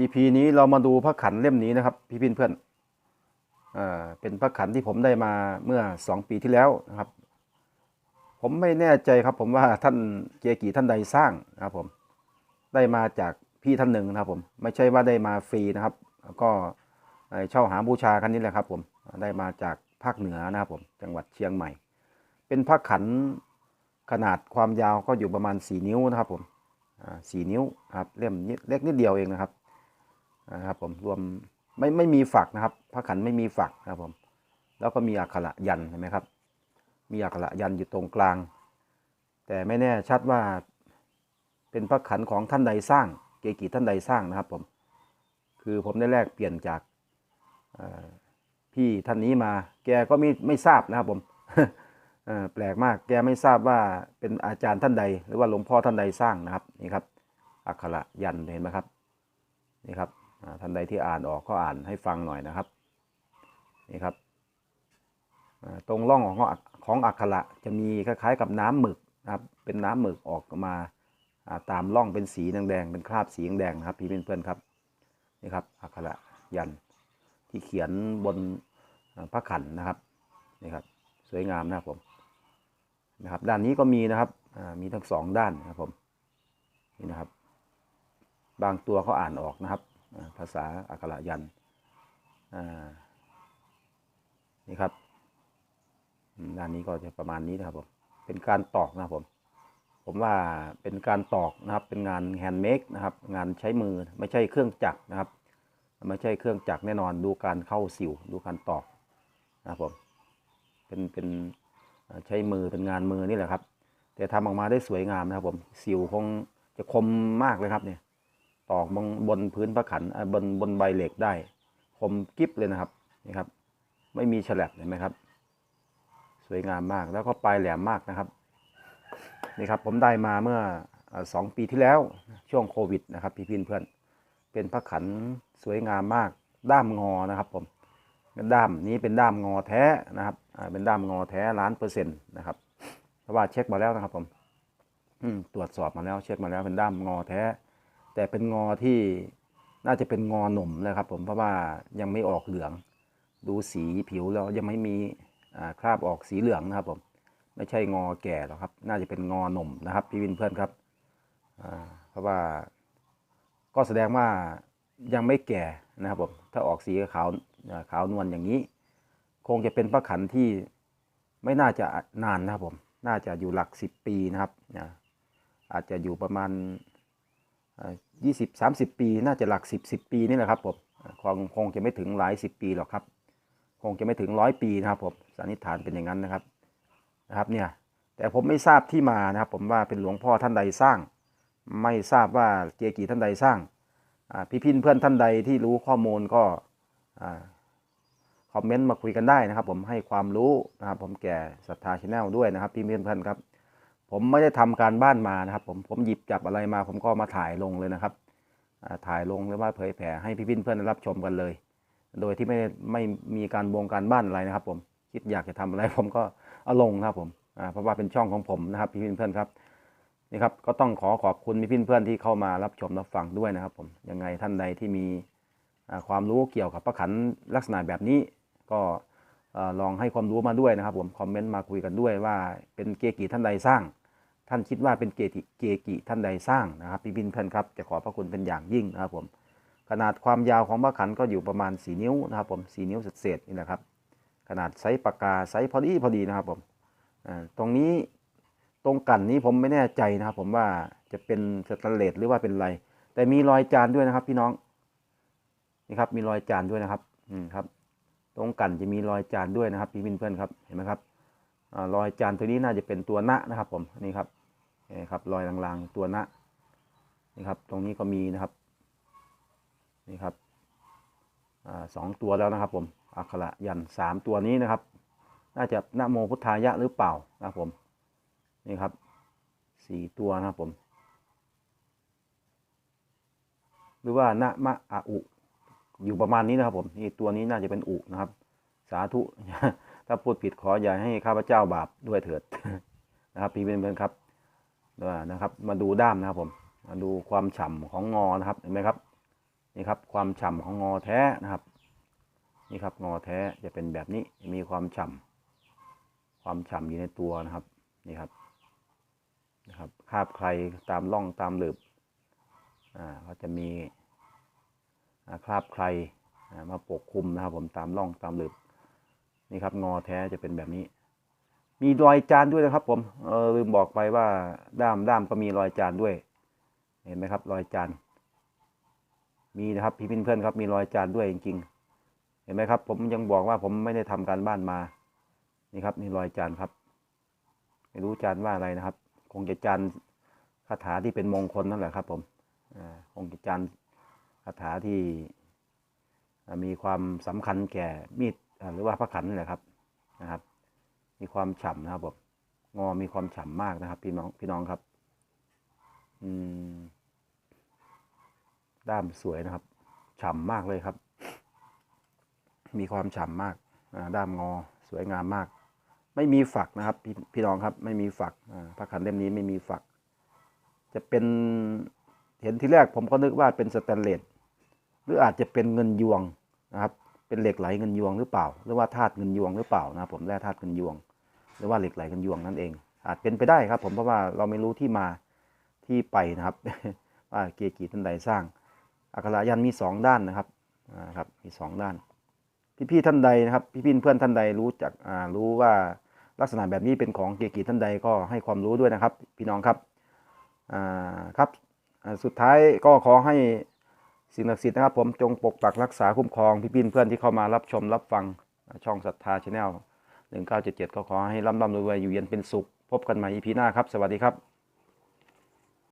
EP นี้เรามาดูพระขันเล่มนี้นะครับ พี่พี่เพื่อนอ่าเป็นพระขันที่ผมได้มาเมื่อสองปีที่แล้วนะครับ ผมไม่แน่ใจครับ ผมว่าท่านเจกีท่านใดสร้างนะครับผมได้มาจากพี่ท่านหนึ่งนะครับ ผมไม่ใช่ว่าได้มาฟรีนะครับแล้วก็เช่าหาบูชากันนี่แหละครับ ผมได้มาจากภาคเหนือนะครับผมจังหวัดเชียงใหม่ เป็นพระขันขนาดความยาวก็อยู่ประมาณ 4 นิ้วนะครับผมสี่นิ้วครับเล่มนิดเล็กนิดเดียวเองนะครับ นะครับผมรวมไม่ไม่มีฝักนะครับพระขันไม่มีฝักนะครับผม แล้วก็มีอักขระยันเห็นไหมครับ มีอักขระยันอยู่ตรงกลาง แต่ไม่แน่ชัดว่าเป็นพระขันของท่านใดสร้าง เกกิท่านใดสร้างนะครับผม คือผมได้แลกเปลี่ยนจากพี่ท่านนี้มา แกก็ไม่ไม่ทราบนะครับผมแปลกมาก แกไม่ทราบว่าเป็นอาจารย์ท่านใด หรือว่าหลวงพ่อท่านใดสร้างนะครับ นี่ครับ อักขระยันเห็นไหมครับ นี่ครับ ท่านใดที่อ่านออกก็อ่านให้ฟังหน่อยนะครับนี่ครับตรงร่องของของอักขระจะมีคล้ายๆกับน้ำหมึกนะครับเป็นน้ำหมึกออกมาตามร่องเป็นสีแดงๆเป็นคราบสีแดงๆนะครับพี่เพื่อนๆครับนี่ครับอักขระยันที่เขียนบนพระขันนะครับนี่ครับสวยงามนะครับผมนะครับด้านนี้ก็มีนะครับมีทั้งสองด้านนะครับผมนี่นะครับ บางตัวเขาอ่านออกนะครับ ภาษาอักขระยันนี่ครับด้านนี้ก็จะประมาณนี้นะครับผมเป็นการตอกนะครับผม ผมว่าเป็นการตอกนะครับ เป็นงานแฮนด์เมดนะครับ งานใช้มือไม่ใช่เครื่องจักรนะครับ ไม่ใช่เครื่องจักรแน่นอนดูการเข้าสิวดูการตอกนะครับผมเป็นเป็นใช้มือเป็นงานมือนี่แหละครับ แต่ทำออกมาได้สวยงามนะครับผมสิวคงจะคมมากเลยครับเนี่ย ตอกบนบนพื้นพระขันบนบนใบเหล็กได้ คมกิ๊บเลยนะครับนี่ครับ ไม่มีฉลับเห็นไหมครับ สวยงามมากแล้วก็ปลายแหลมมากนะครับนี่ครับผมได้มาเมื่อสองปีที่แล้วช่วงโควิดนะครับพี่พี่เพื่อนเป็นพระขันสวยงามมาก ด้ามงอนะครับผมด้ามนี้เป็นด้ามงอแท้นะครับเป็นด้ามงอแท้ล้านเปอร์เซ็นต์นะครับเพราะว่าเช็คมาแล้วนะครับผมตรวจสอบมาแล้วเช็คมาแล้วเป็นด้ามงอแท้ แต่เป็นงอที่น่าจะเป็นงอหนุ่มเลยครับ ผมเพราะว่ายังไม่ออกเหลือง ดูสีผิวแล้วยังไม่มีคราบออกสีเหลืองนะครับผมไม่ใช่งอแก่หรอกครับ น่าจะเป็นงอหนุ่มนะครับ พี่วินเพื่อนครับเพราะว่าก็แสดงว่ายังไม่แก่นะครับผมถ้าออกสีขาวขาวนวลอย่างนี้ คงจะเป็นพระขันที่ไม่น่าจะนานนะครับผม น่าจะอยู่หลักสิบปีนะครับอาจจะอยู่ประมาณ ยี่สิบสามสิบปี น่าจะหลักสิบสิบปีนี่แหละครับผมคงคงจะไม่ถึงหลายสิบปีหรอกครับ คงจะไม่ถึงร้อยปีนะครับผมสันนิษฐานเป็นอย่างนั้นนะครับนะครับเนี่ยแต่ผมไม่ทราบที่มานะครับ ผมว่าเป็นหลวงพ่อท่านใดสร้าง ไม่ทราบว่าเจกีท่านใดสร้างพี่พินเพื่อนท่านใดที่รู้ข้อมูลก็คอมเมนต์มาคุยกันได้นะครับ ผมให้ความรู้นะครับ ผมแก่ศรัทธาชาแนลด้วยนะครับพี่เพื่อนเพื่อนครับ ผมไม่ได้ทำการบ้านมานะครับ ผมผมหยิบจับอะไรมา ผมก็มาถ่ายลงเลยนะครับถ่ายลงหรือว่าเผยแผ่ให้พี่พินเพื่อนรับชมกันเลย โดยที่ไม่ไม่มีการบงการบ้านอะไรนะครับ ผมคิดอยากจะทำอะไร ผมก็เอาลงครับผมเพราะว่าเป็นช่องของผมนะครับ พี่พินเพื่อนครับนี่ครับก็ต้องขอขอบคุณพี่พินเพื่อนที่เข้ามารับชมรับฟังด้วยนะครับ ผมยังไงท่านใดที่มีความรู้เกี่ยวกับพระขันลักษณะแบบนี้ ก็ลองให้ความรู้มาด้วยนะครับ ผมคอมเมนต์มาคุยกันด้วยว่าเป็นเกกิท่านใดสร้าง ท่านคิดว่าเป็นเกกิเกกิท่านใดสร้างนะครับพี่พินเพื่อนครับจะขอพระคุณเป็นอย่างยิ่งนะครับผมขนาดความยาวของพระขันก็อยู่ประมาณ 4 นิ้วนะครับผม4นิ้วเศษนี่แหละครับขนาดไซส์ปากกาไซส์พอดีพอดีนะครับผมตรงนี้ตรงกันนี้ผมไม่แน่ใจนะครับ ผมว่าจะเป็นสแตนเลสหรือว่าเป็นอะไร แต่มีรอยจานด้วยนะครับ พี่น้องนี่ครับมีรอยจานด้วยนะครับอืมครับ ตรงกันจะมีรอยจานด้วยนะครับ พี่บินเพื่อนครับเห็นไหมครับรอยจานตัวนี้น่าจะเป็นตัวณนะครับ ผมนี่ครับ นี่ครับรอยลางๆตัวณนี่ครับ ตรงนี้ก็มีนะครับ นี่ครับสองตัวแล้วนะครับ ผมอักขระยันสามตัวนี้นะครับ น่าจะนโมพุทธายะหรือเปล่านะครับผม นี่ครับสี่ตัวนะครับผม หรือว่าณมะอาอุ อยู่ประมาณนี้นะครับ ผม นี่ตัวนี้น่าจะเป็นอุนะครับ สาธุ ถ้าพูดผิดขออย่าให้ข้าพเจ้าบาปด้วยเถิดนะครับพี่เพื่อนๆครับ นะครับ มาดูด้ามนะครับผมมาดูความฉ่ำของงอนะครับเห็นไหมครับนี่ครับความฉ่ำของงอแท้นะครับ นี่ครับงอแท้จะเป็นแบบนี้มีความฉ่ำความฉ่ำอยู่ในตัวนะครับนี่ครับนะครับคาบใครตามร่องตามหลืบอ่าก็จะมีอ่าคราบใครอ่ามาปกคลุมนะครับผมตามร่องตามหลืบนี่ครับงอแท้จะเป็นแบบนี้ มีรอยจานด้วยนะครับ ผมเออลืมบอกไปว่าด้ามด้ามก็มีรอยจานด้วย เห็นไหมครับ รอยจานมีนะครับพี่เพื่อนๆครับ มีรอยจานด้วยจริงๆ เห็นไหมครับ ผมยังบอกว่าผมไม่ได้ทำการบ้านมา นี่ครับนี่รอยจานครับ ไม่รู้จานว่าอะไรนะครับ คงจะจานคาถาที่เป็นมงคลนั่นแหละครับ ผมอ่าคงจะจานคาถาที่มีความสำคัญแก่มีดหรือว่าพระขันนี่แหละครับนะครับ มีความฉ่ำนะครับผมงอมีความฉ่ำมากนะครับ พี่น้องพี่น้องครับ อืม ด้ามสวยนะครับฉ่ำมากเลยครับ มีความฉ่ำมากด้ามงอสวยงามมาก ไม่มีฝักนะครับ พี่พี่น้องครับ ไม่มีฝักพระขันเล่มนี้ไม่มีฝัก จะเป็นเห็นทีแรกผมก็นึกว่าเป็นสแตนเลสหรืออาจจะเป็นเงินยวงนะครับ เป็นเหล็กไหลเงินยวงหรือเปล่า หรือว่าธาตุเงินยวงหรือเปล่านะผมแร่ธาตุเงินยวง หรือว่าเหล็กไหลเงินยวงนั่นเอง อาจเป็นไปได้ครับผมเพราะว่าเราไม่รู้ที่มาที่ไปนะครับ ว่าเกียรติท่านใดสร้าง อักขระยันมีสองด้านนะครับอ่าครับมีสองด้าน พี่ๆท่านใดนะครับ พี่ๆเพื่อนท่านใดรู้จักอ่ารู้ว่าลักษณะแบบนี้เป็นของเกียรติท่านใดก็ให้ความรู้ด้วยนะครับ พี่น้องครับอ่าครับสุดท้ายก็ขอให้สิ่งศักดิ์สิทธิ์นะครับผมจงปกปักรักษาคุ้มครองพี่ๆเพื่อนที่เข้ามารับชมรับฟังช่องศรัทธาชาแนล 1977 ก็ขอให้ร่ำร่ำรวยอยู่เย็นเป็นสุข พบกันใหม่ EP หน้าครับ สวัสดีครับ